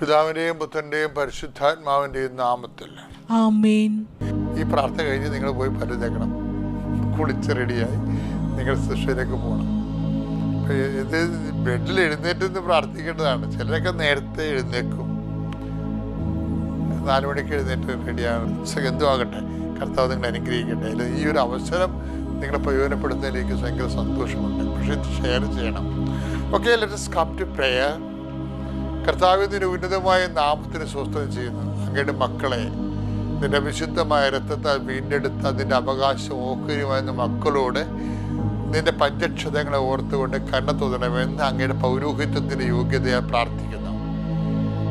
പിതാവിന്റെയും പുത്രന്റെയും പരിശുദ്ധാത്മാവിന്റെയും നാമത്തിൽ. ഈ പ്രാർത്ഥന കഴിഞ്ഞ് നിങ്ങൾ പോയി പല്ല് കുളിച്ച് റെഡിയായി നിങ്ങൾ ശിഷ്യയിലേക്ക് പോകണം. ഇത് ബെഡിൽ എഴുന്നേറ്റ് നിന്ന് പ്രാർത്ഥിക്കേണ്ടതാണ്. ചിലരൊക്കെ നേരത്തെ എഴുന്നേക്കും നാല് മണിക്ക് എഴുന്നേറ്റ് റെഡിയാണ്. എന്തോ ആകട്ടെ കർത്താവ് നിങ്ങൾ അനുഗ്രഹിക്കട്ടെ. അല്ലെങ്കിൽ ഈ ഒരു അവസരം നിങ്ങളെ പ്രയോജനപ്പെടുന്നതിലേക്ക് ഭയങ്കര സന്തോഷമുണ്ട്. പക്ഷേ ഇത് ഷെയർ ചെയ്യണം. Okay let come to prayer കർത്താവിന്റെ ഉന്നതമായ നാമത്തിന് സ്വസ്ഥത ചെയ്യുന്നു. അങ്ങയുടെ മക്കളെ നിന്റെ വിശുദ്ധമായ രക്തത്താൽ വീണ്ടെടുത്ത അതിന്റെ അവകാശം ഓഹരിയുമായിരുന്ന മക്കളോട് നിന്റെ പഞ്ചക്ഷതങ്ങളെ ഓർത്തുകൊണ്ട് കണ്ണ തുതണമെന്ന് അങ്ങയുടെ പൗരോഹിത്വത്തിന്റെ യോഗ്യതയാൽ പ്രാർത്ഥിക്കുന്നു.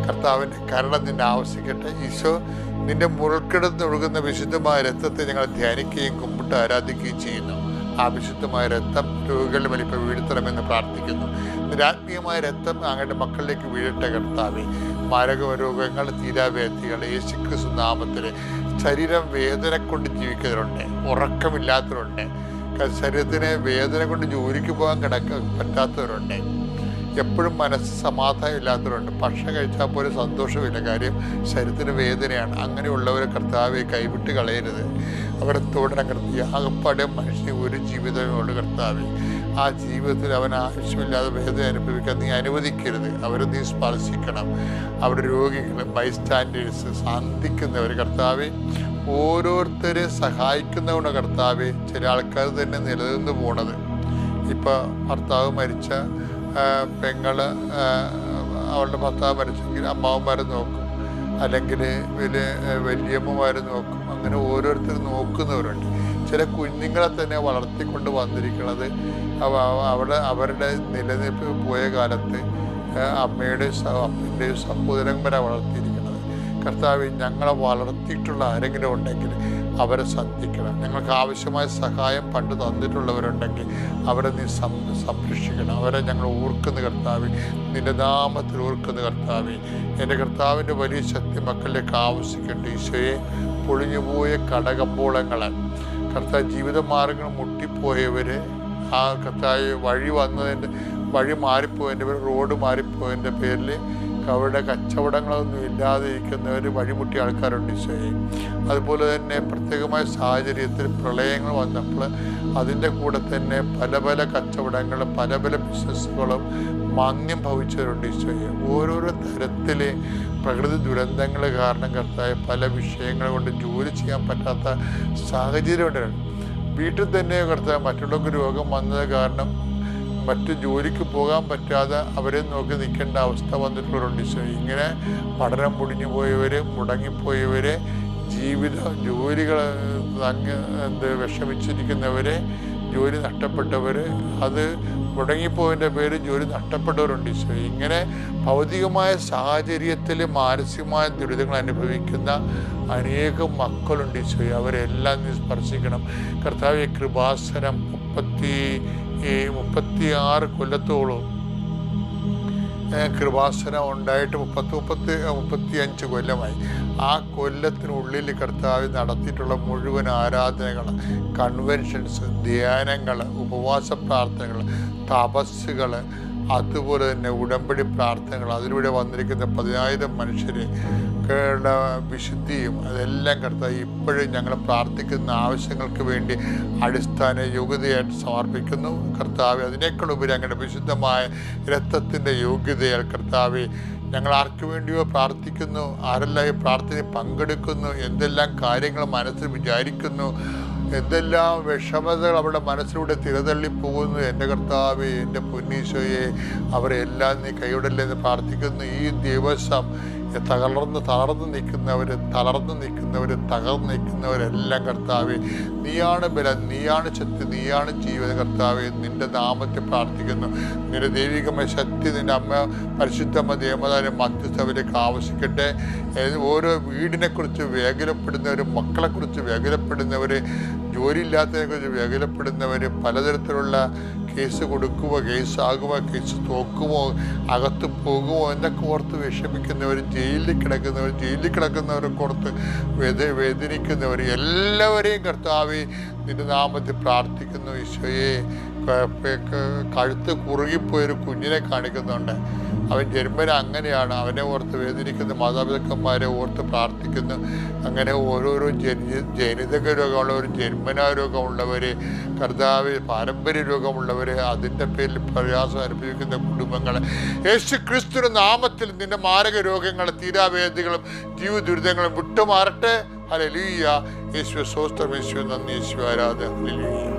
കർത്താവിന്റെ കരുണ നിന്നെ ആവശ്യിക്കട്ടെ ഈശോ നിന്റെ മുൾക്കിടന്ന് ഒഴുകുന്ന വിശുദ്ധമായ രക്തത്തെ ഞങ്ങൾ ധ്യാനിക്കുകയും കുമ്പിട്ട് ആരാധിക്കുകയും ചെയ്യുന്നു. ആ വിശുദ്ധമായ രക്തം രോഗികളുടെ വലിപ്പം വീഴ്ത്തണമെന്ന് പ്രാർത്ഥിക്കുന്നു. നിരാത്മീയമായ രക്തം അങ്ങയുടെ മക്കളിലേക്ക് വീഴട്ടെ കർത്താവെ. മാരക രോഗങ്ങൾ തീരാവേദികൾ യേശുക്രിസ്തു നാമത്തിൽ ശരീരം വേദന കൊണ്ട് ജീവിക്കുന്നവരുണ്ട് ഉറക്കമില്ലാത്തവരുണ്ട് ശരീരത്തിന് വേദന കൊണ്ട് ജോലിക്ക് പോകാൻ കിടക്ക പറ്റാത്തവരുണ്ട് എപ്പോഴും മനസ്സ് സമാധാനം ഇല്ലാത്തവരുണ്ട്. ഭക്ഷണം കഴിച്ചാൽ പോലും സന്തോഷമില്ല. കാര്യം ശരീരത്തിന് വേദനയാണ്. അങ്ങനെയുള്ളവരെ കർത്താവെ കൈവിട്ട് കളയരുത്. അവരെ തുടരണം കർത്തി ആകപ്പാടെ മനുഷ്യന് ഒരു ജീവിതമുള്ള കർത്താവെ. ആ ജീവിതത്തിൽ അവൻ ആവശ്യമില്ലാതെ വേദന അനുഭവിക്കാൻ നീ അനുവദിക്കരുത്. അവരെ നീ സ്പർശിക്കണം. അവിടെ രോഗികൾ ബൈസ്റ്റാൻഡേഴ്സ് ശാന്തിക്കുന്നവർ കർത്താവെ. ഓരോരുത്തരെ സഹായിക്കുന്നവണ് കർത്താവെ. ചില ആൾക്കാർ തന്നെ നിലനിന്ന് പോണത്. ഇപ്പോൾ ഭർത്താവ് മരിച്ച പെങ്ങൾ അവളുടെ ഭർത്താവ് മരിച്ചെങ്കിൽ അമ്മാവന്മാരെ നോക്കും. അല്ലെങ്കിൽ വലിയ വലിയമ്മമാർ നോക്കും. അങ്ങനെ ഓരോരുത്തർ നോക്കുന്നവരുണ്ട്. ചില കുഞ്ഞുങ്ങളെ തന്നെ വളർത്തിക്കൊണ്ട് വന്നിരിക്കുന്നത് അവ- അവ- അവിടെ അവരുടെ നിലനിൽപ്പ് പോയ കാലത്ത് അമ്മയുടെ അമ്മയുടെയും അപ്പന്റെയും സഹോദരന്മാരെ വളർത്തിയിരിക്കുന്നത്. കർത്താവ് ഞങ്ങളെ വളർത്തിയിട്ടുള്ള ആരെങ്കിലും ഉണ്ടെങ്കിൽ അവരെ സന്ധിക്കണം ഞങ്ങൾക്ക് ആവശ്യമായ സഹായം പണ്ട് തന്നിട്ടുള്ളവരുണ്ടെങ്കിൽ അവരെ നീ സംരക്ഷിക്കണം. അവരെ ഞങ്ങൾ ഓർക്കുന്ന കർത്താവി നിന്റെ നാമത്തിൽ ഓർക്കുന്ന കർത്താവി. എന്റെ കർത്താവിന്റെ വലിയ ശക്തി മക്കളിലേക്ക് ആവശ്യിക്കട്ടെ ഈശോയെ പൊളിഞ്ഞുപോയ കടകമ്പോളങ്ങളെ. കർത്താവ് ജീവിതമാർഗങ്ങൾ മുട്ടിപ്പോയവരെ ആ കർത്താവ് വഴി വന്നതിന്റെ വഴി മാറിപ്പോയതിന്റെ റോഡ് മാറിപ്പോയതിന്റെ പേരിൽ അവരുടെ കച്ചവടങ്ങളൊന്നും ഇല്ലാതെ ഇരിക്കുന്നവർ വഴിമുട്ടിയ ആൾക്കാരുണ്ട് ഈശോയെ. അതുപോലെ തന്നെ പ്രത്യേകമായ സാഹചര്യത്തിൽ പ്രളയങ്ങൾ വന്നപ്പോൾ അതിന്റെ കൂടെ തന്നെ പല പല കച്ചവടങ്ങളും പല പല ബിസിനസ്സുകളും മാന്യം ഭവിച്ചവരുണ്ട് ഈശോയെ. ഓരോരോ തരത്തിലെ പ്രകൃതി ദുരന്തങ്ങൾ കാരണം കർത്തായ പല വിഷയങ്ങൾ കൊണ്ട് ജോലി ചെയ്യാൻ പറ്റാത്ത സാഹചര്യം ഉണ്ടായിരുന്നു. വീട്ടിൽ തന്നെ കർത്താവ് മറ്റുള്ളവർക്ക് രോഗം വന്നത് കാരണം മറ്റ് ജോലിക്ക് പോകാൻ പറ്റാതെ അവരെ നോക്കി നിൽക്കേണ്ട അവസ്ഥ വന്നിട്ടുള്ളവരുണ്ട്. ഈശോ ഇങ്ങനെ പഠനം മുടിഞ്ഞു പോയവർ മുടങ്ങിപ്പോയവർ ജീവിത ജോലികൾ അങ്ങ് എന്ത് വിഷമിച്ചിരിക്കുന്നവരെ ജോലി നഷ്ടപ്പെട്ടവർ അത് മുടങ്ങിപ്പോയതിന്റെ പേര് ജോലി നഷ്ടപ്പെട്ടവരുണ്ട്. ഈശോ ഇങ്ങനെ ഭൗതികമായ സാഹചര്യത്തിൽ മാനസികമായ ദുരിതങ്ങൾ അനുഭവിക്കുന്ന അനേകം മക്കളുണ്ട്. ഈശോ അവരെല്ലാം നീ സ്പർശിക്കണം. കർത്താവ് കൃപാസനം മുപ്പത്തി ഈ മുപ്പത്തി ആറ് കൊല്ലത്തോളം കൃപാസനം ഉണ്ടായിട്ട് മുപ്പത്തി മുപ്പത്തി മുപ്പത്തി അഞ്ച് കൊല്ലമായി. ആ കൊല്ലത്തിനുള്ളിൽ കർത്താവ് നടത്തിയിട്ടുള്ള മുഴുവൻ ആരാധനകൾ കൺവെൻഷൻസ് ധ്യാനങ്ങൾ ഉപവാസ പ്രാർത്ഥനകൾ തപസ്സുകൾ അതുപോലെ തന്നെ ഉടമ്പടി പ്രാർത്ഥനകൾ അതിലൂടെ വന്നിരിക്കുന്ന പതിനായിരം മനുഷ്യരെ ക്കുള്ള വിശുദ്ധിയും അതെല്ലാം കർത്താവ് ഇപ്പോഴും ഞങ്ങൾ പ്രാർത്ഥിക്കുന്ന ആവശ്യങ്ങൾക്ക് വേണ്ടി അടിസ്ഥാന യോഗ്യതയായിട്ട് സമർപ്പിക്കുന്നു. കർത്താവ് അതിനേക്കാൾ ഉപരി ഞങ്ങളുടെ വിശുദ്ധമായ രക്തത്തിന്റെ യോഗ്യതയാൽ കർത്താവ് ഞങ്ങൾ ആർക്കു വേണ്ടിയോ പ്രാർത്ഥിക്കുന്നു ആരെല്ലാം ഈ പ്രാർത്ഥനയിൽ പങ്കെടുക്കുന്നു എന്തെല്ലാം കാര്യങ്ങൾ മനസ്സിൽ വിചാരിക്കുന്നു എന്തെല്ലാം വിഷമതകൾ അവരുടെ മനസ്സിലൂടെ തിരതള്ളിപ്പോകുന്നു എന്റെ കർത്താവെ എന്റെ പൊന്നീശോയെ അവരെല്ലാം നീ കൈവിടല്ലെന്ന് പ്രാർത്ഥിക്കുന്നു. ഈ ദിവസം തകർന്ന് തളർന്ന് നിൽക്കുന്നവർ തളർന്ന് നിൽക്കുന്നവർ തകർന്ന് നിൽക്കുന്നവരെല്ലാം കർത്താവെ നീയാണ് ബലം നീയാണ് ശക്തി നീയാണ് ജീവൻ കർത്താവെ നിന്റെ നാമത്തെ പ്രാർത്ഥിക്കുന്നു. നിന്റെ ദൈവികമായ ശക്തി നിന്റെ അമ്മ പരിശുദ്ധമ്മ ദേവതാരെ മധ്യസ്ഥവരേക്ക് ആവശ്യിക്കട്ടെ ഓരോ വീടിനെക്കുറിച്ച് വേഗലപ്പെടുന്നവർ മക്കളെക്കുറിച്ച് വേഗലപ്പെടുന്നവർ ജോലിയില്ലാത്തതിനെക്കുറിച്ച് വേഗലപ്പെടുന്നവർ പലതരത്തിലുള്ള കേസ് കൊടുക്കുമോ കേസാകുമോ കേസ് തോക്കുമോ അകത്ത് പോകുമോ എന്നൊക്കെ ഓർത്ത് വിഷമിക്കുന്നവർ ജയിലിൽ കിടക്കുന്നവർ ജയിലിൽ കിടക്കുന്നവരൊക്കെ ഓർത്ത് വേദ വേദനിക്കുന്നവർ എല്ലാവരെയും കർത്താവെ നിന്റെ നാമത്തിൽ പ്രാർത്ഥിക്കുന്നു ഈശോയെ. കഴുത്ത് കുറുകിപ്പോയൊരു കുഞ്ഞിനെ കാണിക്കുന്നുണ്ട്. അവൻ ജന്മന അങ്ങനെയാണ് അവനെ ഓർത്ത് വേദനിക്കുന്ന. മാതാപിതാക്കന്മാരെ ഓർത്ത് പ്രാർത്ഥിക്കുന്നു. അങ്ങനെ ഓരോരോ ജനി ജനിതക രോഗമുള്ളവർ ജന്മനാ രോഗമുള്ളവർ കർത്താവ് പാരമ്പര്യ രോഗമുള്ളവർ അതിന്റെ പേരിൽ പ്രയാസം അനുഭവിക്കുന്ന കുടുംബങ്ങൾ യേശു ക്രിസ്തുവിന്റെ നാമത്തിൽ നിന്റെ മാരക രോഗങ്ങൾ തീരാവേദികളും ജീവ ദുരിതങ്ങളും വിട്ടുമാറട്ടെ. ലീയ യേശു സ്വസ്ത്രം യേശു നന്ദി. യേശു ആരാധന. ഹല്ലേലൂയ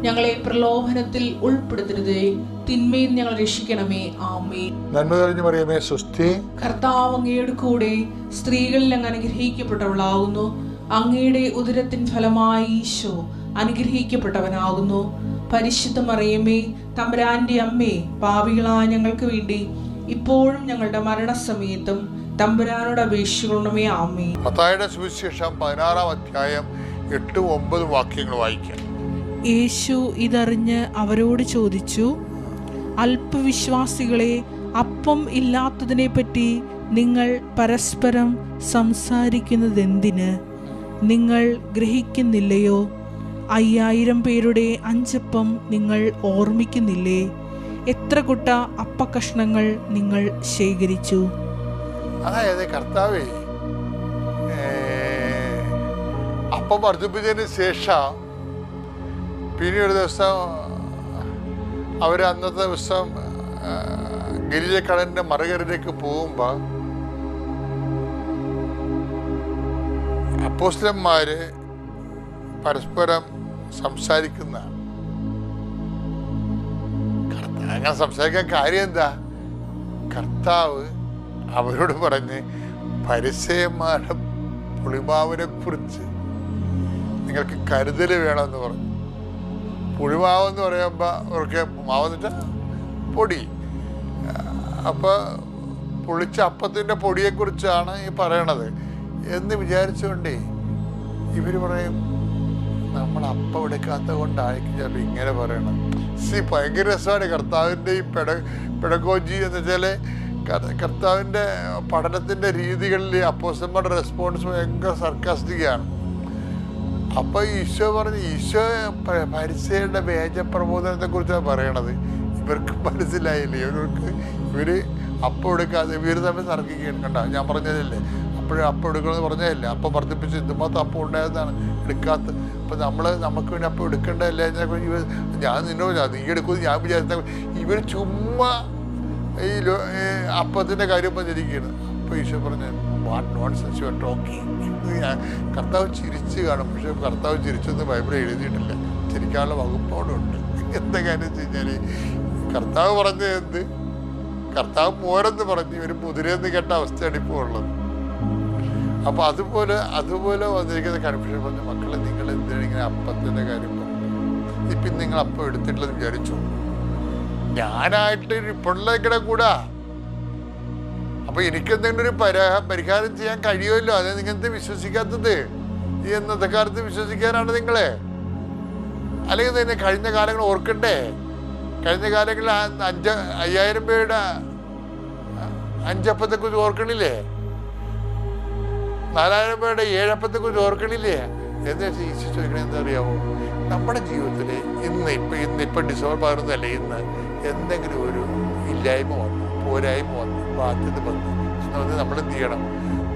ഞങ്ങളെ പ്രലോഭനത്തിൽ ഉൾപ്പെടുത്തരുതേ. തിന്മയിൽ ഞങ്ങൾ രക്ഷിക്കണമേ. ആമേ നന്മ തെളിഞ്ഞു പറയുമേ സുസ്ഥി കർത്താവ് അങ്ങയുടെ കൂടെ സ്ത്രീകളിൽ അങ്ങ് അനുഗ്രഹിക്കപ്പെട്ടവളാകുന്നു. അങ്ങയുടെ ഉദരത്തിൻ ഫലമായി ഈശോ അനുഗ്രഹിക്കപ്പെട്ടവനാകുന്നു. പരിശുദ്ധ മറിയമ്മേ തമ്പുരാന്റെ അമ്മേ പാവികളായ ഞങ്ങൾക്ക് വേണ്ടി ഇപ്പോഴും ഞങ്ങളുടെ മരണസമയത്തും തമ്പുരാനോട് അപേക്ഷിക്കണമേ. ആമേ മത്തായുടെ സുവിശേഷം പതിനാറാം അധ്യായം എട്ടും ഒമ്പതും വാക്യങ്ങൾ വായിക്കാം. യേശു ഇതറിഞ്ഞ് അവരോട് ചോദിച്ചു അല്പവിശ്വാസികളെ അപ്പം ഇല്ലാത്തതിനെ പറ്റി നിങ്ങൾ പരസ്പരം സംസാരിക്കുന്നതെന്തിന്? നിങ്ങൾ ഗ്രഹിക്കുന്നില്ലയോ? അയ്യായിരം പേരുടെ അഞ്ചപ്പം നിങ്ങൾ ഓർമ്മിക്കുന്നില്ലേ? എത്ര കുട്ട അപ്പക്കഷ്ണങ്ങൾ നിങ്ങൾ ശേഖരിച്ചു? അതായത് കർത്താവേ അപ്പം വർദ്ധിപ്പിച്ചതിന് ശേഷം പിന്നെ ഒരു ദിവസം അവർ അന്നത്തെ ദിവസം ഗിരിജക്കടലിന്റെ മറുകരയിലേക്ക് പോകുമ്പോൾ അപ്പോസ്റ്റന്മാർ പരസ്പരം സംസാരിക്കുന്ന അങ്ങനെ സംസാരിക്കാൻ കാര്യം എന്താ? കർത്താവ് അവരോട് പറഞ്ഞ് പരിസയന്മാരുടെ പുളിമാവിനെ കുറിച്ച് നിങ്ങൾക്ക് കരുതൽ വേണമെന്ന് പറഞ്ഞു. പുളിമാവ് എന്ന് പറയുമ്പോൾ അവർക്ക് മാവെന്നിട്ട് പൊടി. അപ്പോൾ പുളിച്ച അപ്പത്തിന്റെ പൊടിയെക്കുറിച്ചാണ് ഈ പറയണത്. എന്ന് വിചാരിച്ചുകൊണ്ടേ ഇവർ പറയും നമ്മൾ അപ്പം എടുക്കാത്ത കൊണ്ടായിരിക്കും ചിലപ്പോൾ ഇങ്ങനെ പറയണം സി ഭയങ്കര രസമാണ് കർത്താവിന്റെ ഈ പെട പെടകോജി എന്ന് വെച്ചാൽ കർത്താവിന്റെ പഠനത്തിന്റെ രീതികളിൽ അപ്പോസന്മാരുടെ റെസ്പോൺസ് ഭയങ്കര സർക്കാസ്റ്റിക്കാണ് അപ്പോൾ ഈശോ പറഞ്ഞ് ഈശോ പരിസയുടെ വേജപ്രബോധനത്തെ കുറിച്ചാണ് പറയണത്. ഇവർക്ക് മനസ്സിലായില്ല? ഇവർക്ക് ഇവർ അപ്പം എടുക്കാതെ ഇവർ തമ്മിൽ തർക്കിക്കുകയാണ്. കണ്ട? ഞാൻ പറഞ്ഞതല്ലേ? അപ്പോഴും അപ്പം എടുക്കണമെന്ന് പറഞ്ഞതല്ലേ? അപ്പം വർദ്ധിപ്പിച്ച് ഇതുമാത്രം അപ്പം ഉണ്ടായതാണ് എടുക്കാത്ത അപ്പം നമ്മൾ നമുക്ക് വേണ്ടി അപ്പം എടുക്കേണ്ടതല്ലേ? ഇവർ ഞാൻ നിന്നോട് നീ എടുക്കുമെന്ന് ഞാൻ വിചാരിച്ച ഇവർ ചുമ്മാ ഈ അപ്പത്തിന്റെ കാര്യം പറഞ്ഞിരിക്കുകയാണ്. അപ്പോൾ ഈശോ പറഞ്ഞു what nonsense you're talking ഞാൻ കർത്താവ് ചിരിച്ച് കാണും. പക്ഷേ കർത്താവ് ചിരിച്ചെന്ന് ബൈബിൾ എഴുതിയിട്ടില്ല. ചിരിക്കാനുള്ള വകുപ്പോടുണ്ട് എന്താ കാര്യം വെച്ച് കഴിഞ്ഞാൽ കർത്താവ് പറഞ്ഞത് എന്ത്? കർത്താവ് പോരെന്ന് പറഞ്ഞ്. ഒരു മുതിരെന്ന് കേട്ട അവസ്ഥയാണ് ഇപ്പോൾ ഉള്ളത്. അപ്പോൾ അതുപോലെ അതുപോലെ വന്നിരിക്കുന്ന കൺഫ്യൂഷൻ പറഞ്ഞു മക്കളെ നിങ്ങൾ എന്തിനാണ് ഇങ്ങനെ അപ്പത്തിന്റെ കാര്യം ഇപ്പം നിങ്ങൾ അപ്പം എടുത്തിട്ടില്ലെന്ന് വിചാരിച്ചു? ഞാനായിട്ട് ഇപ്പോഴുള്ള കൂടാ. അപ്പൊ എനിക്കെന്തെങ്കിലും ഒരു പരാ പരിഹാരം ചെയ്യാൻ കഴിയുമല്ലോ? അത് നിങ്ങൾക്ക് വിശ്വസിക്കാത്തത്. ഈ ഇന്നത്തെ കാലത്ത് വിശ്വസിക്കാനാണ് നിങ്ങളെ. അല്ലെങ്കിൽ തന്നെ കഴിഞ്ഞ കാലങ്ങൾ ഓർക്കണ്ടേ? കഴിഞ്ഞ കാലങ്ങളിൽ അഞ്ച് അയ്യായിരം പേരുടെ അഞ്ചപ്പത്തെ കുറിച്ച് ഓർക്കണില്ലേ? നാലായിരം പേരുടെ ഏഴപ്പത്തെ കുറിച്ച് ഓർക്കണില്ലേ? എന്ന് വെച്ചാൽ ഈശോ ചോദിക്കണേ എന്താ നമ്മുടെ ജീവിതത്തിൽ ഇന്ന് ഇപ്പം ഇന്ന് ഇപ്പം ഡിസംബർ പതിനൊന്നല്ലേ ഇന്ന്? എന്തെങ്കിലും ഒരു ഇല്ലായ്മ വന്നു പോരായ്മ വന്നു. ബാധ്യത വന്നു നമ്മൾ എന്ത് ചെയ്യണം?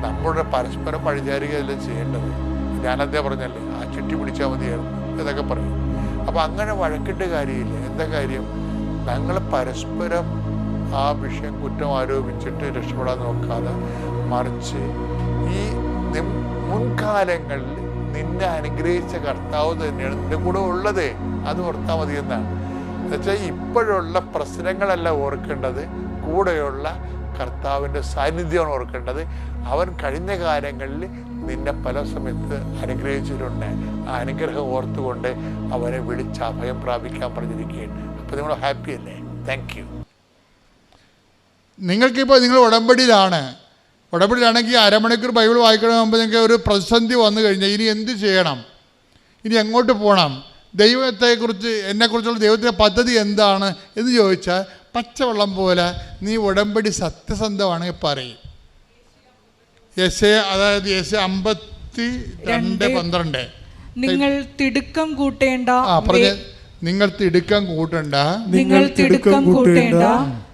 നമ്മുടെ പരസ്പരം പഴിചാരുകയല്ല ചെയ്യേണ്ടത്? ഞാനതേ പറഞ്ഞല്ലേ ആ ചുറ്റി പിടിച്ചാൽ മതിയായിരുന്നു എന്നൊക്കെ പറയും. അപ്പം അങ്ങനെ വഴക്കിട്ട് കാര്യമില്ല. എന്താ കാര്യം? ഞങ്ങൾ പരസ്പരം ആ വിഷയം കുറ്റം ആരോപിച്ചിട്ട് രക്ഷപ്പെടാൻ നോക്കാതെ മറിച്ച് ഈ മുൻകാലങ്ങളിൽ നിന്നെ അനുഗ്രഹിച്ച കർത്താവ് തന്നെയാണ് നിന്റെ കൂടെ ഉള്ളത്. അത് ഓർത്താൽ മതി എന്നാണ്. എന്നുവെച്ചാൽ ഇപ്പോഴുള്ള പ്രശ്നങ്ങളല്ല ഓർക്കേണ്ടത്. കൂടെയുള്ള കർത്താവിന്റെ സാന്നിധ്യമാണ് ഓർക്കേണ്ടത്. അവൻ കഴിഞ്ഞ കാലങ്ങളിൽ നിന്നെ പല സമയത്ത് അനുഗ്രഹിച്ചിട്ടുണ്ട്. ആ അനുഗ്രഹം ഓർത്തുകൊണ്ട് അവനെ വിളിച്ച് അഭയം പ്രാപിക്കാൻ പറഞ്ഞിരിക്കുകയാണ്. അപ്പോൾ നിങ്ങൾ ഹാപ്പി അല്ലേ? താങ്ക് യു നിങ്ങൾക്കിപ്പോൾ നിങ്ങൾ ഉടമ്പടിയിലാണ്. ഉടമ്പടിയിലാണെങ്കിൽ അരമണിക്കൂർ ബൈബിൾ വായിക്കണമെങ്കിൽ നിങ്ങൾക്ക് ഒരു പ്രതിസന്ധി വന്നു കഴിഞ്ഞാൽ ഇനി എന്ത് ചെയ്യണം? ഇനി എങ്ങോട്ട് പോകണം? ദൈവത്തെക്കുറിച്ച് എന്നെക്കുറിച്ചുള്ള ദൈവത്തിന്റെ പദ്ധതി എന്താണ് എന്ന് ചോദിച്ചാൽ പച്ചവെള്ളം പോലെ നീ ഉടമ്പടി സത്യസന്ധമാണെങ്കിൽ പറയും. യശ അതായത് യശ അമ്പത്തി രണ്ട് പന്ത്രണ്ട്. നിങ്ങൾ തിടുക്കം കൂട്ടേണ്ട ആ പറഞ്ഞ. നിങ്ങൾ തിടുക്കം കൂട്ടണ്ട. നിങ്ങൾ തിടുക്കം കൂട്ടേണ്ട.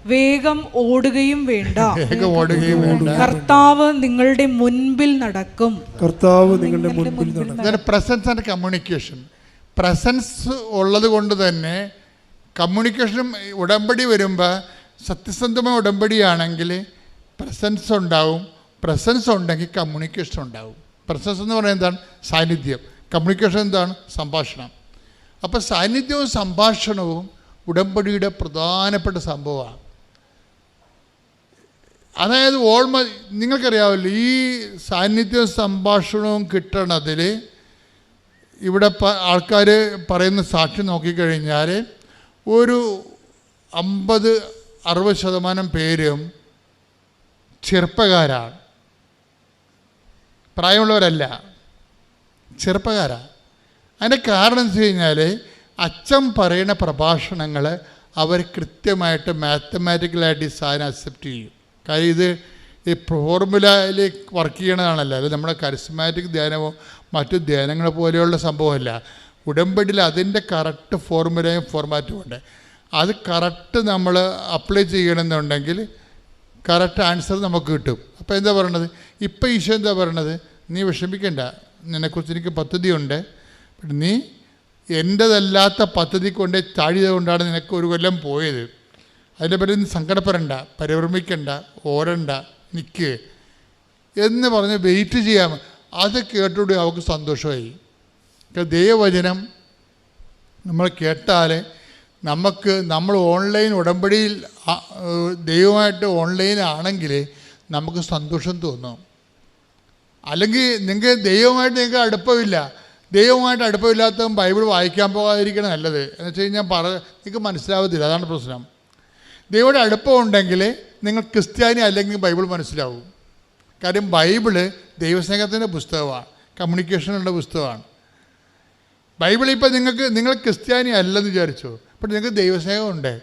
വേഗം ഓടുകയും വേണ്ട. വേഗം ഓടുകയും വേണ്ട. കർത്താവ് നിങ്ങളുടെ മുൻപിൽ നടക്കും. കർത്താവ് നിങ്ങളുടെ മുൻപിൽ നടക്കും. പ്രസൻസ് ആൻഡ് കമ്മ്യൂണിക്കേഷൻ പ്രസൻസ് ഉള്ളത് കൊണ്ട് തന്നെ കമ്മ്യൂണിക്കേഷനും ഉടമ്പടി വരുമ്പോൾ സത്യസന്ധമായ ഉടമ്പടിയാണെങ്കിൽ പ്രസൻസ് ഉണ്ടാവും. പ്രസൻസ് ഉണ്ടെങ്കിൽ കമ്മ്യൂണിക്കേഷൻ ഉണ്ടാവും. പ്രസൻസ് എന്ന് പറയുന്നത് എന്താണ്? സാന്നിധ്യം. കമ്മ്യൂണിക്കേഷൻ എന്താണ്? സംഭാഷണം. അപ്പോൾ സാന്നിധ്യവും സംഭാഷണവും ഉടമ്പടിയുടെ പ്രധാനപ്പെട്ട സംഭവമാണ്. അതായത് ഓൾമ നിങ്ങൾക്കറിയാമല്ലോ ഈ സാന്നിധ്യവും സംഭാഷണവും കിട്ടണതിൽ ഇവിടെ ആൾക്കാർ പറയുന്ന സാക്ഷി നോക്കിക്കഴിഞ്ഞാൽ ഒരു അമ്പത് അറുപത് ശതമാനം പേരും ചെറുപ്പക്കാരാണ്. പ്രായമുള്ളവരല്ല ചെറുപ്പക്കാരാണ്. അതിന്റെ കാരണം എന്ന് വെച്ച് കഴിഞ്ഞാൽ അച്ഛൻ പറയുന്ന പ്രഭാഷണങ്ങൾ അവർ കൃത്യമായിട്ട് മാത്തമാറ്റിക്കലായിട്ട് ഈ സാധനം അക്സെപ്റ്റ് ചെയ്യും. കാര്യം ഇത് ഈ ഫോർമുലയിൽ വർക്ക് ചെയ്യണതാണല്ലോ. അത് നമ്മുടെ കരിസ്മാറ്റിക് ധ്യാനമോ മറ്റു ധ്യാനങ്ങളെ പോലെയുള്ള സംഭവമല്ല. ഉടമ്പടിയിൽ അതിന്റെ കറക്റ്റ് ഫോർമുലയും ഫോർമാറ്റും ഉണ്ട്. അത് കറക്റ്റ് നമ്മൾ അപ്ലൈ ചെയ്യണമെന്നുണ്ടെങ്കിൽ കറക്റ്റ് ആൻസർ നമുക്ക് കിട്ടും. അപ്പോൾ എന്താ പറയണത്? ഇപ്പം ഈശോ എന്താ പറയണത്? നീ വിഷമിക്കണ്ട. നിന്നെക്കുറിച്ച് എനിക്ക് പദ്ധതിയുണ്ട്. നീ എന്റെതല്ലാത്ത പദ്ധതി കൊണ്ട് ചാടിയത് കൊണ്ടാണ് നിനക്ക് ഒരു കൊല്ലം പോയത്. അതിന്റെ പേരിൽ നീ സങ്കടപ്പെടണ്ട. പരിഭ്രമിക്കണ്ട. ഓരണ്ട നിൽക്ക് എന്ന് പറഞ്ഞ് വെയിറ്റ് ചെയ്യാം. അത് കേട്ടോടി അവൾക്ക് സന്തോഷമായി. ദൈവവചനം. നമ്മൾ കേട്ടാൽ നമുക്ക് നമ്മൾ ഓൺലൈൻ ഉടമ്പടിയിൽ ദൈവമായിട്ട് ഓൺലൈൻ ആണെങ്കിൽ നമുക്ക് സന്തോഷം തോന്നും. അല്ലെങ്കിൽ നിങ്ങൾക്ക് ദൈവമായിട്ട് നിങ്ങൾക്ക് അടുപ്പമില്ല. ദൈവമായിട്ട് അടുപ്പമില്ലാത്തവൻ ബൈബിൾ വായിക്കാൻ പോകാതിരിക്കണം നല്ലത്. എന്ന് വെച്ച് കഴിഞ്ഞാൽ പറ നിങ്ങൾക്ക് മനസ്സിലാവത്തില്ല. അതാണ് പ്രശ്നം. ദൈവയുടെ അടുപ്പമുണ്ടെങ്കിൽ നിങ്ങൾ ക്രിസ്ത്യാനി അല്ലെങ്കിൽ ബൈബിൾ മനസ്സിലാവും. കാര്യം ബൈബിൾ ദൈവസ്നേഹത്തിന്റെ പുസ്തകമാണ് കമ്മ്യൂണിക്കേഷനുള്ള പുസ്തകമാണ് ബൈബിൾ ഇപ്പോൾ നിങ്ങൾക്ക് നിങ്ങൾ ക്രിസ്ത്യാനി അല്ലെന്ന് വിചാരിച്ചു? പക്ഷെ നിങ്ങൾക്ക് ദൈവസ്നേഹമുണ്ട്.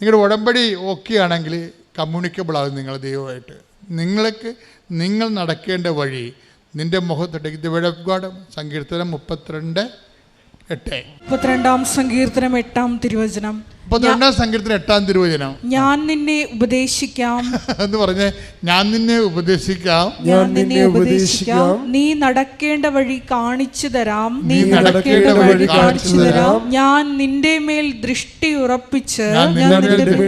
നിങ്ങളുടെ ഉടമ്പടി ഓക്കെ ആണെങ്കിൽ കമ്മ്യൂണിക്കബിൾ ആകും നിങ്ങൾ ദൈവമായിട്ട്. നിങ്ങൾക്ക് നിങ്ങൾ നടക്കേണ്ട വഴി നിന്റെ മുഖത്തിട്ടേക്ക് ഇത് സങ്കീർത്തനം മുപ്പത്തിരണ്ട്. എട്ട്. മുപ്പത്തിരണ്ടാം സങ്കീർത്തനം എട്ടാം തിരുവചനം. മുപ്പത്തിരണ്ടാം സങ്കീർത്തനം എട്ടാം തിരുവചനം. ഞാൻ നിന്നെ ഉപദേശിക്കാം. എന്ന് പറഞ്ഞ് ഞാൻ നിന്നെ ഉപദേശിക്കാം. ഞാൻ നിന്നെ ഉപദേശിക്കാം. നീ നടക്കേണ്ട വഴി കാണിച്ചു തരാം. നീ നടക്കേണ്ട വഴി കാണിച്ചു തരാം. ഞാൻ നിന്റെ മേൽ ദൃഷ്ടി ഉറപ്പിച്ച്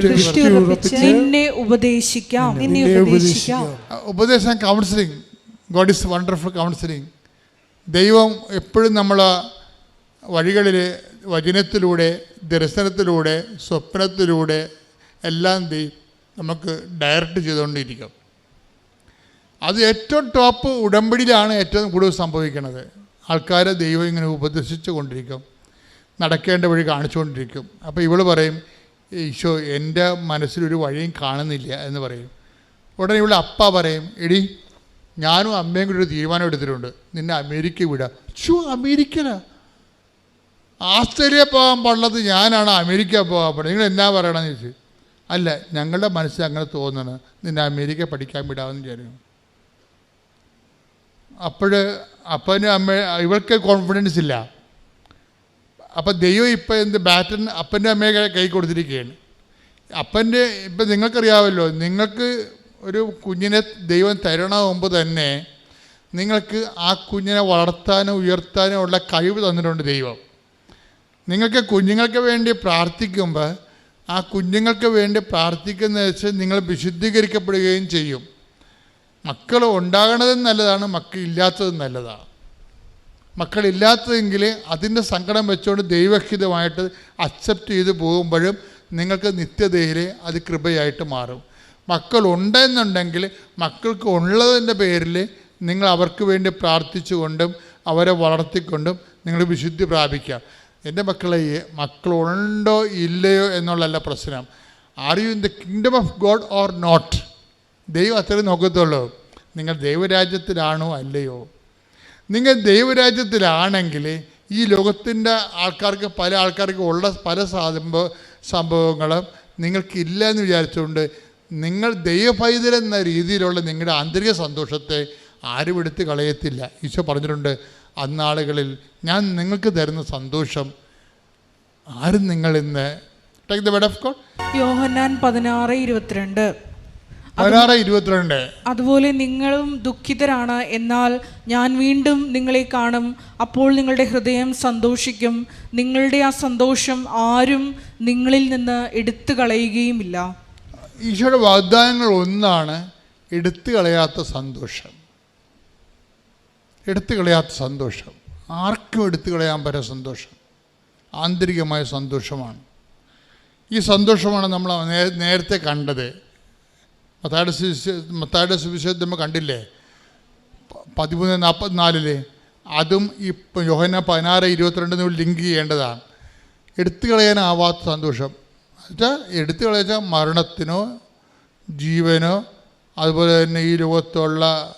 ദൃഷ്ടി ഉറപ്പിച്ച് നിന്നെ ഉപദേശിക്കാം. നിന്നെ ഉപദേശിക്കാം. ഉപദേശം counselling God is wonderful counselling ദൈവം എപ്പോഴും നമ്മൾ വഴികളിൽ വചനത്തിലൂടെ ദർശനത്തിലൂടെ സ്വപ്നത്തിലൂടെ എല്ലാം എന്ത് നമുക്ക് ഡയറക്റ്റ് ചെയ്തുകൊണ്ടിരിക്കും. അത് ഏറ്റവും ടോപ്പ് ഉടമ്പടിയിലാണ് ഏറ്റവും കൂടുതൽ സംഭവിക്കുന്നത് ആൾക്കാരെ ദൈവം ഇങ്ങനെ ഉപദേശിച്ചു കൊണ്ടിരിക്കും. നടക്കേണ്ട വഴി കാണിച്ചുകൊണ്ടിരിക്കും അപ്പോൾ ഇവൾ പറയും ഈശോ എന്റെ മനസ്സിലൊരു വഴിയും കാണുന്നില്ല എന്ന് പറയും. ഉടനെ ഇവിടെ അപ്പ പറയും എടി ഞാനും അമ്മയും കൂടി ഒരു തീരുമാനം എടുത്തിട്ടുണ്ട്. നിന്നെ അമേരിക്ക വിടാം. ചു അമേരിക്കനാ? ആസ്ട്രേലിയ പോകാൻ പാടുള്ളത് ഞാനാണ് അമേരിക്ക പോകാൻ പാടുന്നത് നിങ്ങൾ എന്നാ പറയണമെന്ന് ചോദിച്ചു അല്ല ഞങ്ങളുടെ മനസ്സിൽ അങ്ങനെ തോന്നണം നിന്നെ അമേരിക്ക പഠിക്കാൻ വിടാമെന്ന് വിചാരിക്കും അപ്പോൾ അപ്പനും അമ്മ ഇവൾക്ക് കോൺഫിഡൻസ് ഇല്ല. അപ്പം ദൈവം ഇപ്പം എന്ത് ബാറ്റൻ അപ്പന്റെ അമ്മയെ കൈ കൊടുത്തിരിക്കുകയാണ്. അപ്പന്റെ ഇപ്പം നിങ്ങൾക്കറിയാമല്ലോ നിങ്ങൾക്ക് ഒരു കുഞ്ഞിനെ ദൈവം തരണ മുമ്പ് തന്നെ നിങ്ങൾക്ക് ആ കുഞ്ഞിനെ വളർത്താനും ഉയർത്താനും ഉള്ള കഴിവ് തന്നിട്ടുണ്ട് ദൈവം. നിങ്ങൾക്ക് കുഞ്ഞുങ്ങൾക്ക് വേണ്ടി പ്രാർത്ഥിക്കുമ്പോൾ ആ കുഞ്ഞുങ്ങൾക്ക് വേണ്ടി പ്രാർത്ഥിക്കുന്ന വെച്ച് നിങ്ങൾ വിശുദ്ധീകരിക്കപ്പെടുകയും ചെയ്യും. മക്കൾ ഉണ്ടാകണതും നല്ലതാണ് മക്കൾ ഇല്ലാത്തതും നല്ലതാണ്. മക്കളില്ലാത്തതെങ്കിൽ അതിന്റെ സങ്കടം വെച്ചുകൊണ്ട് ദൈവഹിതമായിട്ട് അക്സെപ്റ്റ് ചെയ്ത് പോകുമ്പോഴും നിങ്ങൾക്ക് നിത്യതയിൽ അത് കൃപയായിട്ട് മാറും. മക്കൾ ഉണ്ടെന്നുണ്ടെങ്കിൽ മക്കൾക്ക് ഉള്ളതിന്റെ പേരിൽ നിങ്ങൾ അവർക്ക് വേണ്ടി പ്രാർത്ഥിച്ചുകൊണ്ടും അവരെ വളർത്തിക്കൊണ്ടും നിങ്ങൾ വിശുദ്ധി പ്രാപിക്കാം എന്റെ മക്കളെ മക്കളുണ്ടോ ഇല്ലയോ എന്നുള്ളതല്ല പ്രശ്നം. Are you in the kingdom of God or not ദൈവം അത്രയും നോക്കത്തുള്ളൂ. നിങ്ങൾ ദൈവരാജ്യത്തിലാണോ അല്ലയോ? നിങ്ങൾ ദൈവരാജ്യത്തിലാണെങ്കിൽ ഈ ലോകത്തിന്റെ ആൾക്കാർക്ക് പല ആൾക്കാർക്ക് ഉള്ള പല സംഭവ സംഭവങ്ങളും നിങ്ങൾക്കില്ല എന്ന് വിചാരിച്ചുകൊണ്ട് നിങ്ങൾ ദൈവപൈതലെന്ന രീതിയിലുള്ള നിങ്ങളുടെ ആന്തരിക സന്തോഷത്തെ ആരും എടുത്ത് കളയത്തില്ല. ഈശോ പറഞ്ഞിട്ടുണ്ട് അന്നാളുകളിൽ ഞാൻ നിങ്ങൾക്ക് തരുന്ന സന്തോഷം. ആരും നിങ്ങൾ ഇന്ന് take the word of God Yohannan പതിനാറ് ഇരുപത്തിരണ്ട്. പതിനാറ് ഇരുപത്തിരണ്ട്. അതുപോലെ നിങ്ങളും ദുഃഖിതരാണ് എന്നാൽ ഞാൻ വീണ്ടും നിങ്ങളെ കാണും. അപ്പോൾ നിങ്ങളുടെ ഹൃദയം സന്തോഷിക്കും. നിങ്ങളുടെ ആ സന്തോഷം ആരും നിങ്ങളിൽ നിന്ന് എടുത്തു കളയുകയുമില്ല. ഈശോയുടെ വാഗ്ദാനങ്ങൾ ഒന്നാണ് എടുത്തു കളയാത്ത സന്തോഷം. എടുത്തു കളയാത്ത സന്തോഷം. ആർക്കും എടുത്തു കളയാൻ പറ്റ സന്തോഷം. ആന്തരികമായ സന്തോഷമാണ്. ഈ സന്തോഷമാണ് നമ്മൾ നേരത്തെ കണ്ടത്. മത്തായുടെ മത്തായുടെ സുവിശേഷം നമ്മൾ കണ്ടില്ലേ? പതിമൂന്ന് നാൽപ്പത്തിനാലിൽ അതും ഈ യോഹന പതിനാറ് ഇരുപത്തിരണ്ടിന് ലിങ്ക് ചെയ്യേണ്ടതാണ്. എടുത്തു കളയാനാവാത്ത സന്തോഷം. എന്നുവെച്ചാൽ എടുത്തു കളയാച്ചാൽ മരണത്തിനോ ജീവനോ അതുപോലെ തന്നെ ഈ ലോകത്തുള്ള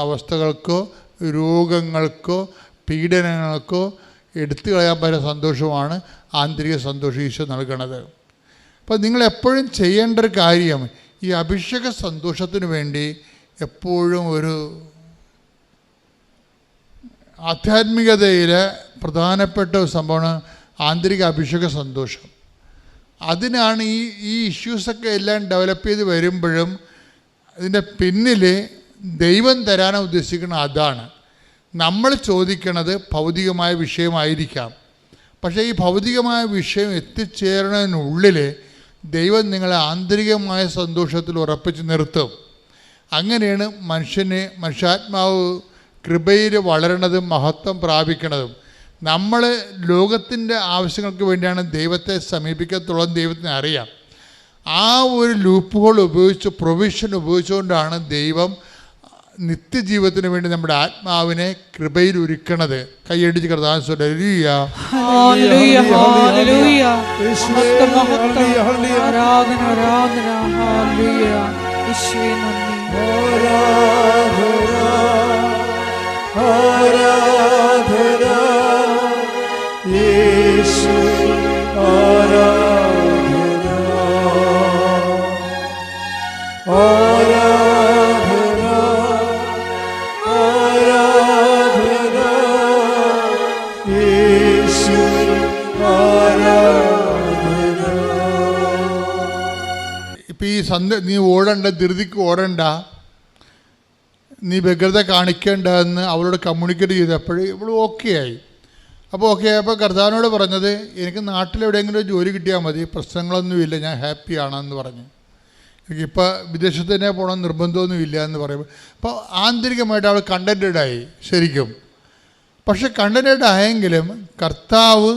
അവസ്ഥകൾക്കോ രോഗങ്ങൾക്കോ പീഡനങ്ങൾക്കോ എടുത്തു കളയാൻ പറ്റുന്ന സന്തോഷമാണ് ആന്തരിക സന്തോഷം ഈശോ നൽകണത്. അപ്പോൾ നിങ്ങൾ എപ്പോഴും ചെയ്യേണ്ട ഒരു കാര്യം ഈ അഭിഷേക സന്തോഷത്തിന് വേണ്ടി എപ്പോഴും ഒരു ആധ്യാത്മികതയിലെ പ്രധാനപ്പെട്ട ഒരു സംഭവമാണ് ആന്തരിക അഭിഷേക സന്തോഷം. അതിനാണ് ഈ ഈ ഇഷ്യൂസൊക്കെ എല്ലാം ഡെവലപ്പ് ചെയ്ത് വരുമ്പോഴും ഇതിന്റെ പിന്നിൽ ദൈവം തരാൻ ഉദ്ദേശിക്കുന്നത് അതാണ്. നമ്മൾ ചോദിക്കണത് ഭൗതികമായ വിഷയമായിരിക്കാം. പക്ഷേ ഈ ഭൗതികമായ വിഷയം എത്തിച്ചേരണതിനുള്ളിൽ ദൈവം നിങ്ങളെ ആന്തരികമായ സന്തോഷത്തിൽ ഉറപ്പിച്ച് നിർത്തും. അങ്ങനെയാണ് മനുഷ്യനെ മനുഷ്യാത്മാവ് കൃപയിൽ വളരണതും മഹത്വം പ്രാപിക്കണതും. നമ്മൾ ലോകത്തിന്റെ ആവശ്യങ്ങൾക്ക് വേണ്ടിയാണ് ദൈവത്തെ സമീപിക്കത്തുള്ള ദൈവത്തിന് അറിയാം. ആ ഒരു ലൂപ്പുകൾ ഉപയോഗിച്ച് പ്രൊവിഷൻ ഉപയോഗിച്ചുകൊണ്ടാണ് ദൈവം നിത്യജീവിതത്തിന് വേണ്ടി നമ്മുടെ ആത്മാവിനെ കൃപയിൽ ഒരുക്കണത്. കൈയടിച്ച് കർത്താൻ. ആരാധന ആരാധന. യേശു ആരാധന. സന്ദ നീ ഓടണ്ട ധൃതിക്ക് ഓടണ്ട. നീ വ്യഗ്രത കാണിക്കേണ്ട എന്ന് അവളോട് കമ്മ്യൂണിക്കേറ്റ് ചെയ്തപ്പോൾ ഇവൾ ഓക്കെ ആയി. അപ്പോൾ ഓക്കെ ആയപ്പോൾ കർത്താവിനോട് പറഞ്ഞത് എനിക്ക് നാട്ടിലെവിടെയെങ്കിലും ഒരു ജോലി കിട്ടിയാൽ മതി. പ്രശ്നങ്ങളൊന്നുമില്ല ഞാൻ ഹാപ്പിയാണെന്ന് പറഞ്ഞു. എനിക്കിപ്പോൾ വിദേശത്ത് തന്നെ പോകണം നിർബന്ധമൊന്നുമില്ല എന്ന് പറയുമ്പോൾ അപ്പോൾ ആന്തരികമായിട്ട് അവൾ കണ്ടന്റഡായി ശരിക്കും. പക്ഷെ കണ്ടന്റഡ് ആയെങ്കിലും കർത്താവ്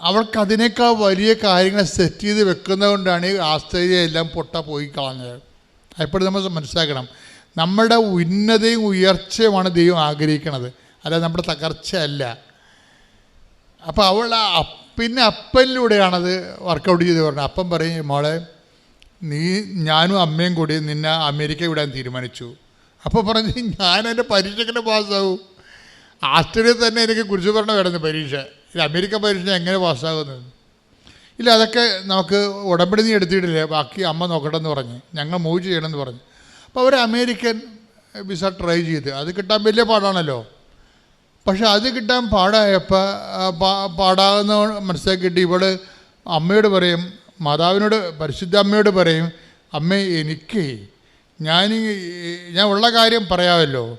അവൾക്ക് അതിനേക്കാൾ വലിയ കാര്യങ്ങൾ സെറ്റ് ചെയ്ത് വെക്കുന്നതുകൊണ്ടാണ് ഈ ആശ്ചര്യം എല്ലാം പൊട്ട പോയി കളഞ്ഞത്. എപ്പോഴും നമ്മൾ മനസ്സിലാക്കണം. നമ്മുടെ ഉന്നതയും ഉയർച്ചയുമാണ് ദൈവം ആഗ്രഹിക്കുന്നത് അല്ല നമ്മുടെ തകർച്ചയല്ല. അപ്പോൾ അവൾ പിന്നെ അപ്പനിലൂടെയാണത് വർക്കൗട്ട് ചെയ്ത് പറഞ്ഞത്. അപ്പം പറയും മോളെ നീ ഞാനും അമ്മയും കൂടി നിന്നെ അമേരിക്ക വിടാൻ തീരുമാനിച്ചു. അപ്പോൾ പറഞ്ഞ് ഞാൻ എന്റെ പരീക്ഷയ്ക്ക് പാസ്സാവും ആസ്ട്രേലിയ തന്നെ എനിക്ക് കുറിച്ച് പറഞ്ഞ കിടന്നു പരീക്ഷ. ഈ അമേരിക്ക പരീക്ഷ എങ്ങനെ പാസ്സാകുന്നത് ഇല്ല അതൊക്കെ നമുക്ക് ഉടമ്പടി നീ എടുത്തിട്ടില്ലേ? ബാക്കി അമ്മ നോക്കട്ടെ എന്ന് പറഞ്ഞ്. ഞങ്ങൾ മൂവ് ചെയ്യണമെന്ന് പറഞ്ഞു. അപ്പോൾ അവർ അമേരിക്കൻ വിസ ട്രൈ ചെയ്ത്. അത് കിട്ടാൻ വലിയ പാടാണല്ലോ. പക്ഷെ അത് കിട്ടാൻ പാടായപ്പോൾ പാടാകുന്ന മനസ്സിലാക്കിയിട്ട് ഇവൾ അമ്മയോട് പറയും മാതാവിനോട് പരിശുദ്ധ അമ്മയോട് പറയും അമ്മേ എനിക്ക് ഞാൻ ഞാൻ ഉള്ള കാര്യം പറയാമല്ലോ.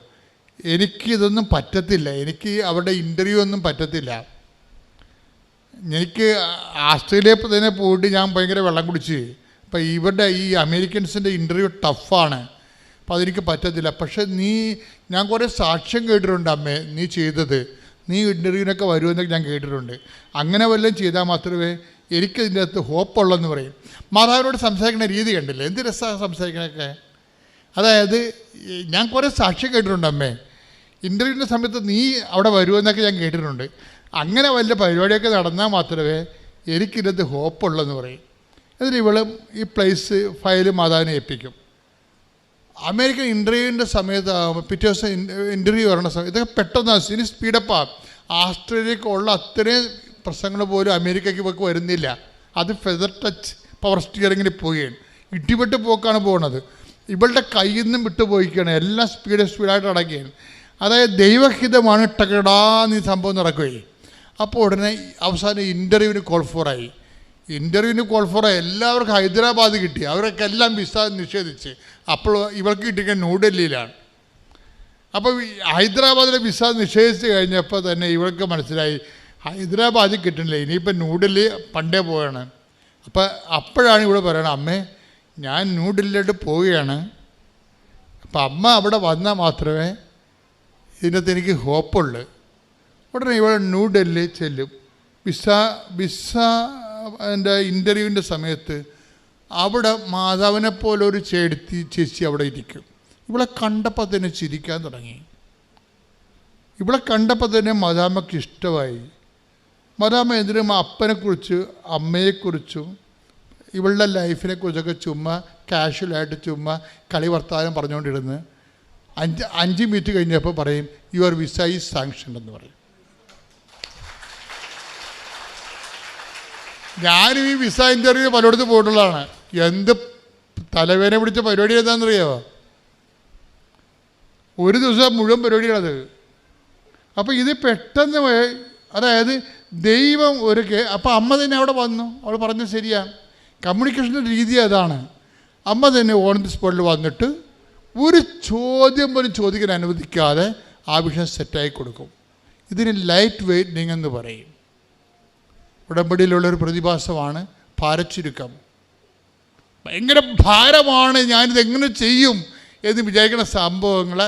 എനിക്കിതൊന്നും പറ്റത്തില്ല. എനിക്ക് അവരുടെ ഇന്റർവ്യൂ ഒന്നും പറ്റത്തില്ല. എനിക്ക് ആസ്ട്രേലിയ തന്നെ പോയിട്ട് ഞാൻ ഭയങ്കര വെള്ളം കുടിച്ച്. അപ്പം ഇവരുടെ ഈ അമേരിക്കൻസിന്റെ ഇന്റർവ്യൂ ടഫാണ്. അപ്പം അതെനിക്ക് പറ്റത്തില്ല. പക്ഷെ നീ ഞാൻ കുറേ സാക്ഷ്യം കേട്ടിട്ടുണ്ട് അമ്മേ നീ ചെയ്തത്. നീ ഇന്റർവ്യൂവിനൊക്കെ വരുമെന്നൊക്കെ ഞാൻ കേട്ടിട്ടുണ്ട്. അങ്ങനെ വല്ലതും ചെയ്താൽ മാത്രമേ എനിക്കതിന്റെ അകത്ത് ഹോപ്പുള്ളെന്ന് പറയും. മാതാവിനോട് സംസാരിക്കുന്ന രീതി കണ്ടില്ലേ? എന്ത് രസമാണ് സംസാരിക്കണൊക്കെ? അതായത് ഞാൻ കുറേ സാക്ഷ്യം കേട്ടിട്ടുണ്ട് അമ്മേ. ഇന്റർവ്യൂവിന്റെ സമയത്ത് നീ അവിടെ വരുമെന്നൊക്കെ ഞാൻ കേട്ടിട്ടുണ്ട്. അങ്ങനെ വല്ല പരിപാടിയൊക്കെ നടന്നാൽ മാത്രമേ എനിക്കിതിനകത്ത് ഹോപ്പുള്ളെന്ന് പറയും. എന്നിട്ട് ഇവളും ഈ പ്ലേസ് ഫയൽ മാതാവിനെ ഏൽപ്പിക്കും. അമേരിക്കൻ ഇന്റർവ്യൂവിന്റെ സമയത്ത് പിറ്റേ ദിവസം ഇന്റർവ്യൂ വരണ സമയത്ത് ഇതൊക്കെ പെട്ടെന്ന് ഇനി സ്പീഡപ്പാണ് ആസ്ട്രേലിയക്ക് ഉള്ള അത്രയും പ്രശ്നങ്ങൾ പോലും അമേരിക്കയ്ക്ക് ഇവർക്ക് വരുന്നില്ല. അത് ഫെദർ ടച്ച് പവർ സ്റ്റിയറിങ്ങിൽ പോവുകയാണ്. ഇടിപെട്ട് പോക്കാണ് പോകുന്നത് ഇവളുടെ കയ്യിൽ നിന്നും വിട്ടുപോയിക്കുകയാണ് എല്ലാം സ്പീഡ് സ്പീഡായിട്ട് അടക്കുകയാണ് അതായത് ദൈവഹിതമാണ് ടകടാന്ന് ഈ സംഭവം നടക്കുകയും അപ്പോൾ ഉടനെ അവസാനം ഇന്റർവ്യൂവിന് കോൾ ഫോറായി ഇന്റർവ്യൂവിന് കോൾ ഫോറായി എല്ലാവർക്കും ഹൈദരാബാദ് കിട്ടി. അവരൊക്കെ എല്ലാം വിസ നിഷേധിച്ച്. അപ്പോൾ ഇവർക്ക് കിട്ടിയ ന്യൂഡൽഹിയിലാണ് അപ്പോൾ ഹൈദരാബാദിലെ വിസ നിഷേധിച്ച് കഴിഞ്ഞപ്പോൾ തന്നെ ഇവർക്ക് മനസ്സിലായി ഹൈദരാബാദിൽ കിട്ടുന്നില്ല. ഇനിയിപ്പോൾ ന്യൂഡൽഹി പണ്ടേ പോവുകയാണ്. അപ്പോൾ അപ്പോഴാണ് ഇവിടെ പറയണത് അമ്മേ ഞാൻ ന്യൂഡൽഹിയിലോട്ട് പോവുകയാണ്. അപ്പം അമ്മ അവിടെ വന്നാൽ മാത്രമേ ഇതിനകത്ത് എനിക്ക് ഹോപ്പുള്ളൂ ഉടനെ ഇവൾ ന്യൂഡൽഹി ചെല്ലും. വിസ വിസ എന്റെ ഇന്റർവ്യൂവിന്റെ സമയത്ത് അവിടെ മാതാവിനെ പോലെ ഒരു ചേടുത്തി ചേച്ചി അവിടെ ഇരിക്കും. ഇവളെ കണ്ടപ്പോൾ തന്നെ ചിരിക്കാൻ തുടങ്ങി. ഇവളെ കണ്ടപ്പോൾ തന്നെ മദാമയ്ക്ക് ഇഷ്ടമായി. മദാമ എന്തിനും അപ്പനെക്കുറിച്ച് അമ്മയെക്കുറിച്ചും ഇവളുടെ ലൈഫിനെ കുറിച്ചൊക്കെ ചുമ്മാ കാഷ്വലായിട്ട് ചുമ്മാ കളി വർത്താനം പറഞ്ഞുകൊണ്ടിരുന്ന് അഞ്ച് അഞ്ച് മിനിറ്റ് കഴിഞ്ഞപ്പോൾ പറയും യുവർ വിസ ഈസ് സാങ്ഷൻ എന്ന് പറയും. ഞാനും ഈ വിസ ഇന്റർവ്യൂ പലയിടത്ത് പോയിട്ടുള്ളതാണ്. എന്ത് തലവേന പിടിച്ച പരിപാടി എന്താണെന്നറിയാമോ ഒരു ദിവസം മുഴുവൻ പരിപാടിയാണത്. അപ്പോൾ ഇത് പെട്ടെന്ന് അതായത് ദൈവം ഒരു അപ്പോൾ അമ്മ തന്നെ അവിടെ വന്നു. അവൾ പറഞ്ഞത് ശരിയാ. കമ്മ്യൂണിക്കേഷന്റെ രീതി അതാണ്. അമ്മ തന്നെ ഓൺ ദി സ്പോട്ടിൽ വന്നിട്ട് ഒരു ചോദ്യം പോലും ചോദിക്കാൻ അനുവദിക്കാതെ ആ വിഷയം സെറ്റായി കൊടുക്കും. ഇതിന് ലൈറ്റ് വെയ്റ്റിംഗ് എന്ന് പറയും. ഉടമ്പടിയിലുള്ള ഒരു പ്രതിഭാസമാണ് ഭാരച്ചുരുക്കം. ഭയങ്കര ഭാരമാണ് ഞാനിത് എങ്ങനെ ചെയ്യും എന്ന് വിചാരിക്കുന്ന സംഭവങ്ങൾ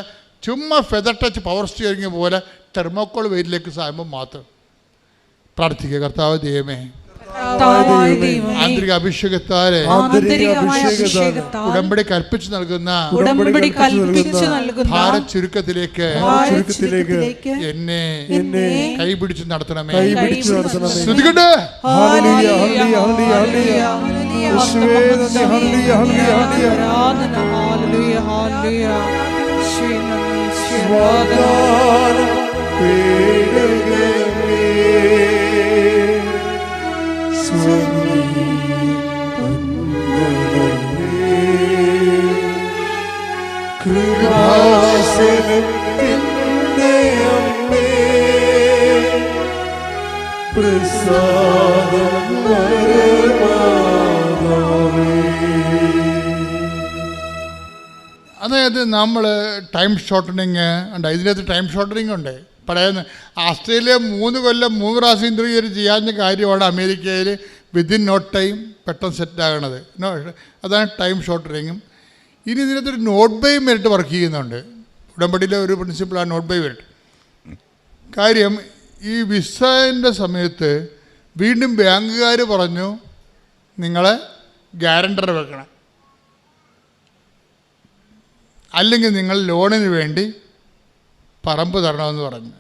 ചുമ്മാ ഫെദർ ടച്ച് പവർ സ്റ്റിയറിംഗ് പോലെ തെർമോക്കോൾ വെയിറ്റിലേക്ക് സായുമ്പോൾ മാത്രം. പ്രാർത്ഥിക്കുക കർത്താവ് ദൈവമേ, ആന്തരിക അഭിഷേകത്താൽ ഉടമ്പടി കൽപ്പിച്ചു നൽകുന്ന ഉടമ്പടി കൽപ്പിച്ചു നൽകുന്ന ഭാരച്ചുരുക്കത്തിലേക്ക് ചുരുക്കത്തിലേക്ക് എന്നെ എന്നെ കൈപിടിച്ച് നടത്തണമേ. കൈപിടിച്ചു നടത്തണമേ. ശ്രദ്ധിക്കട്ടെ hallelujah, hallelujah, hallelujah, hallelujah. Hallelujah, hallelujah, hallelujah. വാഗ്ദാനം പേടുകമേ. അതായത് നമ്മൾ ടൈം ഷോർട്ടനിങ് ഉണ്ട് ഇതിനകത്ത് ടൈം ഷോർട്ടനിങ് ഉണ്ട്? പറയുന്നത് ആസ്ട്രേലിയ മൂന്ന് കൊല്ലം മൂന്ന് പ്രാവശ്യം ഇന്റർവ്യൂ ചെയ്യാവുന്ന കാര്യമാണ് അമേരിക്കയിൽ വിതിൻ നോ ടൈം പെട്ടെന്ന് സെറ്റ് ആകണത്. നോ അതാണ് ടൈം ഷോർട്ടറിങ്ങും ഇനി ഇതിനകത്തൊരു നോട്ട് ബൈ മെറിറ്റ് വർക്ക് ചെയ്യുന്നുണ്ട്. ഉടമ്പടിയിലെ ഒരു പ്രിൻസിപ്പിളാണ് നോട്ട് ബൈ മെറിറ്റ് കാര്യം ഈ വിസന്റെ സമയത്ത് വീണ്ടും ബാങ്കുകാർ പറഞ്ഞു നിങ്ങളെ ഗ്യാരണ്ടർ വെക്കണം. അല്ലെങ്കിൽ നിങ്ങൾ ലോണിന് വേണ്ടി പറമ്പ് തരണമെന്ന് പറഞ്ഞു.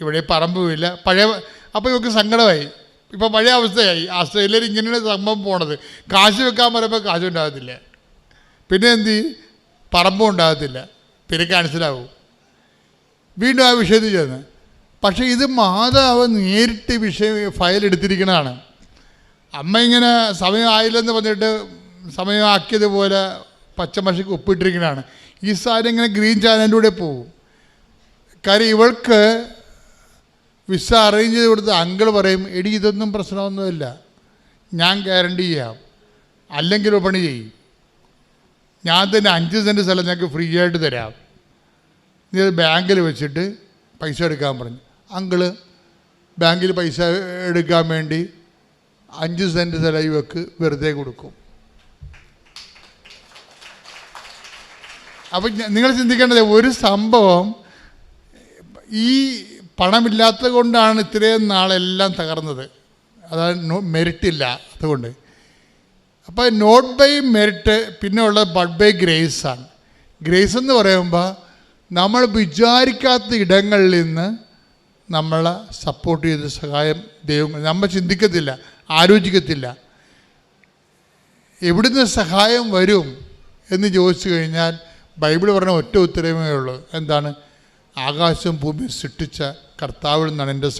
ഇവിടെ പറമ്പുമില്ല. പഴയ അപ്പോൾ ഇവർക്ക് സങ്കടമായി. ഇപ്പോൾ പഴയ അവസ്ഥയായി. ആസ്ട്രേലിയയിൽ ഇങ്ങനെയാണ് സംഭവം പോണത്. കാശ് വെക്കാൻ പറയുമ്പോൾ കാശ് ഉണ്ടാകത്തില്ല. പിന്നെ എന്ത്? പറമ്പും ഉണ്ടാകത്തില്ല. പിന്നെ ക്യാൻസലാവും വീണ്ടും ആ വിഷയത്തിൽ ചെന്ന് പക്ഷേ ഇത് മാതാവ് നേരിട്ട് വിഷയം ഫയൽ എടുത്തിരിക്കണതാണ്. അമ്മ ഇങ്ങനെ സമയമായില്ലെന്ന് പറഞ്ഞിട്ട് സമയമാക്കിയതുപോലെ പച്ചമഷിക്ക് ഒപ്പിട്ടിരിക്കുന്നതാണ് ഈ സാരി ഇങ്ങനെ ഗ്രീൻ ചാനലിലൂടെ പോകും. കാര്യം ഇവൾക്ക് വിസ അറേഞ്ച് ചെയ്ത് കൊടുത്ത് അങ്കിൾ പറയും എടി ഇതൊന്നും പ്രശ്നമൊന്നുമില്ല. ഞാൻ ഗ്യാരണ്ടി ചെയ്യാം. അല്ലെങ്കിൽ പണി ചെയ്യും. ഞാൻ തന്നെ അഞ്ച് സെന്റ് സ്ഥലം ഞങ്ങൾക്ക് ഫ്രീ ആയിട്ട് തരാം. നീ അത് ബാങ്കിൽ വെച്ചിട്ട് പൈസ എടുക്കാൻ പറഞ്ഞു. അങ്കിൾ ബാങ്കിൽ പൈസ എടുക്കാൻ വേണ്ടി അഞ്ച് സെന്റ് സ്ഥലം ഇവക്ക് വെറുതെ കൊടുക്കും. അപ്പം നിങ്ങൾ ചിന്തിക്കേണ്ടത് ഒരു സംഭവം ഈ പണമില്ലാത്തത് കൊണ്ടാണ് ഇത്രയും നാളെല്ലാം തകർന്നത്. അതാണ് മെറിറ്റ് ഇല്ല അതുകൊണ്ട്. അപ്പോൾ നോട്ട് ബൈ മെറിറ്റ് പിന്നെ ഉള്ളത് ബട്ട് ബൈ ഗ്രേസാണ് ഗ്രേസ് എന്ന് പറയുമ്പോൾ നമ്മൾ വിചാരിക്കാത്ത ഇടങ്ങളിൽ നിന്ന് നമ്മളെ സപ്പോർട്ട് ചെയ്ത് സഹായം ദൈവം നമ്മൾ ചിന്തിക്കത്തില്ല ആലോചിക്കത്തില്ല. എവിടുന്ന് സഹായം വരും എന്ന് ചോദിച്ചു കഴിഞ്ഞാൽ ബൈബിൾ പറഞ്ഞ ഒറ്റ ഉത്തരവേ ഉള്ളൂ. എന്താണ്? ആകാശം ഭൂമി സൃഷ്ടിച്ച കർത്താവിൽ നിന്നാണ് എന്റെ